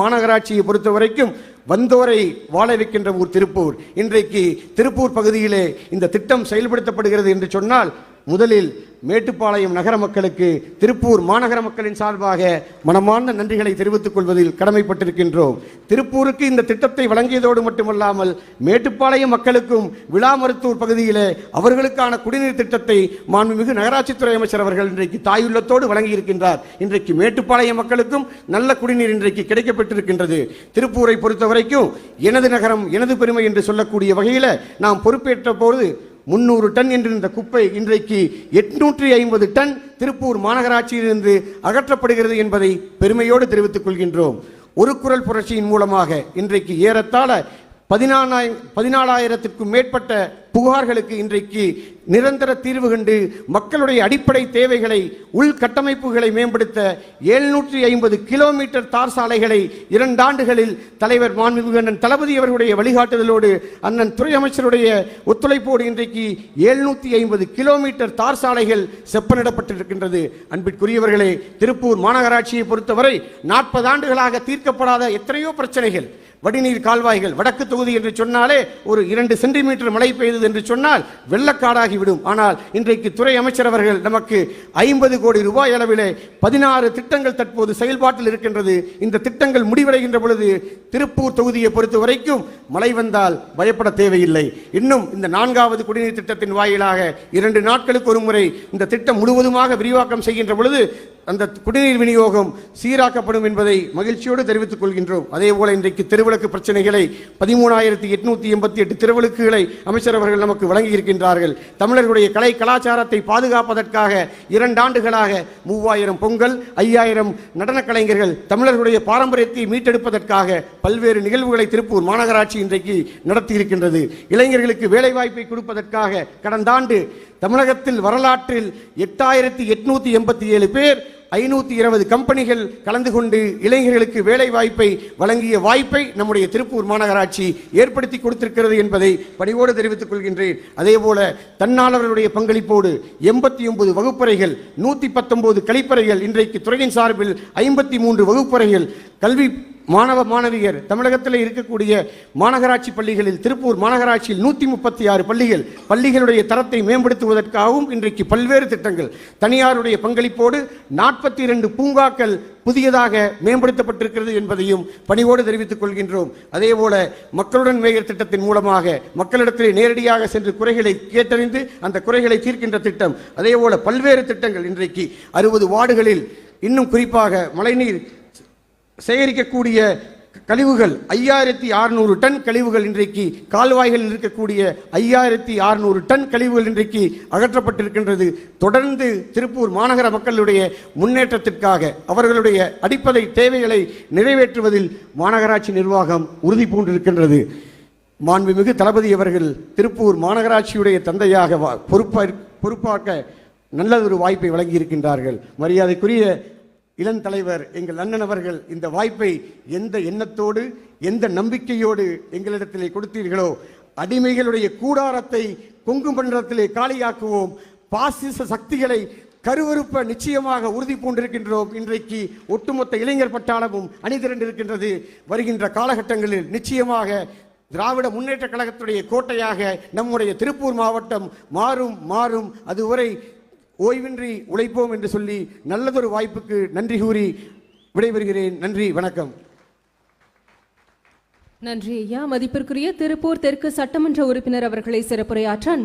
மாநகராட்சியை பொறுத்த வரைக்கும் வந்தோரை வாழ வைக்கின்ற ஊர் திருப்பூர். இன்றைக்கு திருப்பூர் பகுதியிலே இந்த திட்டம் செயல்படுத்தப்படுகிறது என்று சொன்னால் முதலில் மேட்டுப்பாளையம் நகர மக்களுக்கு திருப்பூர் மாநகர மக்களின் சார்பாக மனமார்ந்த நன்றிகளை தெரிவித்துக் கொள்வதில் கடமைப்பட்டிருக்கின்றோம். திருப்பூருக்கு இந்த திட்டத்தை வழங்கியதோடு மட்டுமல்லாமல் மேட்டுப்பாளையம் மக்களுக்கும் விழாமருத்தூர் பகுதியிலே அவர்களுக்கான குடிநீர் திட்டத்தை மாண்புமிகு நகராட்சித்துறை அமைச்சர் அவர்கள் இன்றைக்கு தாயுள்ளத்தோடு வழங்கியிருக்கின்றார். இன்றைக்கு மேட்டுப்பாளையம் மக்களுக்கும் நல்ல குடிநீர் இன்றைக்கு கிடைக்கப்பட்டிருக்கின்றது. திருப்பூரை பொறுத்தவரைக்கும் எனது நகரம் எனது பெருமை என்று சொல்லக்கூடிய வகையில் நாம் பொறுப்பேற்ற போது முன்னூறு டன் என்றிருந்த குப்பை இன்றைக்கு எட்நூற்றி ஐம்பது டன் திருப்பூர் மாநகராட்சியிலிருந்து அகற்றப்படுகிறது என்பதை பெருமையோடு தெரிவித்துக் கொள்கின்றோம். ஒரு குரல் புரட்சியின் மூலமாக இன்றைக்கு ஏறத்தாழ பதினாலாய் பதினாலாயிரத்திற்கும் மேற்பட்ட புகார்களுக்கு இன்றைக்கு நிரந்தர தீர்வு கண்டு மக்களுடைய அடிப்படை தேவைகளை உள்கட்டமைப்புகளை மேம்படுத்த எழுநூற்றி ஐம்பது கிலோமீட்டர் தார் சாலைகளை இரண்டாண்டுகளில் தலைவர் மாண்புமிகு அண்ணன் தளபதி அவர்களுடைய வழிகாட்டுதலோடு அண்ணன் துறை அமைச்சருடைய ஒத்துழைப்போடு இன்றைக்கு எழுநூற்றி ஐம்பது கிலோமீட்டர் தார் சாலைகள் செப்பனிடப்பட்டிருக்கின்றது. அன்பிற்குரியவர்களே திருப்பூர் மாநகராட்சியை பொறுத்தவரை நாற்பது ஆண்டுகளாக தீர்க்கப்படாத எத்தனையோ பிரச்சனைகள் வடிநீர் கால்வாய்கள் வடக்கு தொகுதி என்று சொன்னாலே ஒரு இரண்டு சென்டிமீட்டர் மழை பெய்தது என்று சொன்னால் வெள்ளக்காடாகிவிடும் ஆனால் இன்றைக்கு துறை அமைச்சர் அவர்கள் நமக்கு ஐம்பது கோடி ரூபாய் அளவிலே பதினாறு திட்டங்கள் தற்போது செயல்பாட்டில் இருக்கின்றது. இந்த திட்டங்கள் முடிவடைகின்ற பொழுது திருப்பூர் தொகுதியை பொறுத்த வரைக்கும் மழை வந்தால் பயப்பட தேவையில்லை. இன்னும் இந்த நான்காவது குடிநீர் திட்டத்தின் வாயிலாக இரண்டு நாட்களுக்கு ஒரு முறை இந்த திட்டம் முழுவதுமாக விரிவாக்கம் செய்கின்ற பொழுது அந்த குடிநீர் விநியோகம் சீராக்கப்படும் என்பதை மகிழ்ச்சியோடு தெரிவித்துக் கொள்கின்றோம். அதே போல இன்றைக்கு தெருவிளக்கு பிரச்சனைகளை பதிமூணாயிரத்தி எட்நூத்தி எண்பத்தி எட்டு தெருவிளக்குகளை அமைச்சர் அவர்கள் நமக்கு வழங்கி இருக்கின்றார்கள் தமிழர்களுடைய கலை கலாச்சாரத்தை பாதுகாப்பதற்காக இரண்டாண்டுகளாக மூவாயிரம் பொங்கல் ஐயாயிரம் நடன கலைஞர்கள் தமிழர்களுடைய பாரம்பரியத்தை மீட்டெடுப்பதற்காக பல்வேறு நிகழ்வுகளை திருப்பூர் மாநகராட்சி இன்றைக்கு நடத்தி இருக்கின்றது இளைஞர்களுக்கு வேலைவாய்ப்பை கொடுப்பதற்காக கடந்த ஆண்டு தமிழகத்தில் வரலாற்றில் எட்டாயிரத்தி எட்நூத்தி எண்பத்தி ஏழு பேர் ஐநூற்றி இருபது கம்பெனிகள் கலந்து கொண்டு இளைஞர்களுக்கு வேலை வாய்ப்பை வழங்கிய வாய்ப்பை நம்முடைய திருப்பூர் மாநகராட்சி ஏற்படுத்தி கொடுத்திருக்கிறது என்பதை பணிவோடு தெரிவித்துக் கொள்கின்றேன். அதே போல தன்னாளர்களுடைய பங்களிப்போடு எண்பத்தி ஒன்பது வகுப்பறைகள் நூத்தி பத்தொன்பது கழிப்பறைகள் இன்றைக்கு துறையின் சார்பில் ஐம்பத்தி மூன்று வகுப்பறைகள் கல்வி மாணவ மாணவியர் தமிழகத்தில் இருக்கக்கூடிய மாநகராட்சி பள்ளிகளில் திருப்பூர் மாநகராட்சியில் நூற்றி முப்பத்தி ஆறு பள்ளிகள் பள்ளிகளுடைய தரத்தை மேம்படுத்துவதற்காகவும் இன்றைக்கு பல்வேறு திட்டங்கள். தனியாருடைய பங்களிப்போடு நாற்பத்தி இரண்டு பூங்காக்கள் புதியதாக மேம்படுத்தப்பட்டிருக்கிறது என்பதையும் பணிவோடு தெரிவித்துக் கொள்கின்றோம். அதேபோல மக்களுடன் மேயர் திட்டத்தின் மூலமாக மக்களிடத்திலே நேரடியாக சென்று குறைகளை கேட்டறிந்து அந்த குறைகளை தீர்க்கின்ற திட்டம். அதேபோல பல்வேறு திட்டங்கள் இன்றைக்கு அறுபது வார்டுகளில் இன்னும் குறிப்பாக மழைநீர் சேகரிக்கக்கூடிய கழிவுகள் ஐயாயிரத்தி அறுநூறு டன் கழிவுகள் இன்றைக்கு கால்வாய்களில் இருக்கக்கூடிய ஐயாயிரத்தி அறுநூறு டன் கழிவுகள் இன்றைக்கு அகற்றப்பட்டிருக்கின்றது. தொடர்ந்து திருப்பூர் மாநகர மக்களுடைய முன்னேற்றத்திற்காக அவர்களுடைய அடிப்படை தேவைகளை நிறைவேற்றுவதில் மாநகராட்சி நிர்வாகம் உறுதி பூண்டிருக்கின்றது. மாண்புமிகு தளபதி அவர்கள் திருப்பூர் மாநகராட்சியுடைய தந்தையாக வா- பொறுப்பா பொறுப்பாக்க நல்லதொரு வாய்ப்பை வழங்கியிருக்கின்றார்கள். மரியாதைக்குரிய இளந்தலைவர் எங்கள் அண்ணன் அவர்கள் இந்த வாய்ப்பை எந்த எண்ணத்தோடு எந்த நம்பிக்கையோடு எங்களிடத்திலே கொடுத்தீர்களோ அடிமைகளுடைய கூடாரத்தை கொங்கு மண்டலத்திலே காலியாக்குவோம். பாசிச சக்திகளை கருவறுப்ப நிச்சயமாக உறுதி பூண்டிருக்கின்றோம். இன்றைக்கு ஒட்டுமொத்த இளைஞர் பட்டாளமும் அணிதிரண்டிருக்கின்றது வருகின்ற காலகட்டங்களில் நிச்சயமாக திராவிட முன்னேற்ற கழகத்துடைய கோட்டையாக நம்முடைய திருப்பூர் மாவட்டம் மாறும் மாறும். அதுவரை ஓய்வின்றி உழைப்போம் என்று சொல்லி நல்லதொரு வாய்ப்புக்கு நன்றி கூறி விடைபெறுகிறேன். நன்றி வணக்கம். நன்றி ஐயா. மதிப்பிற்குரிய திருப்பூர் தெற்கு சட்டமன்ற உறுப்பினர் அவர்களை சிறப்புரையாற்ற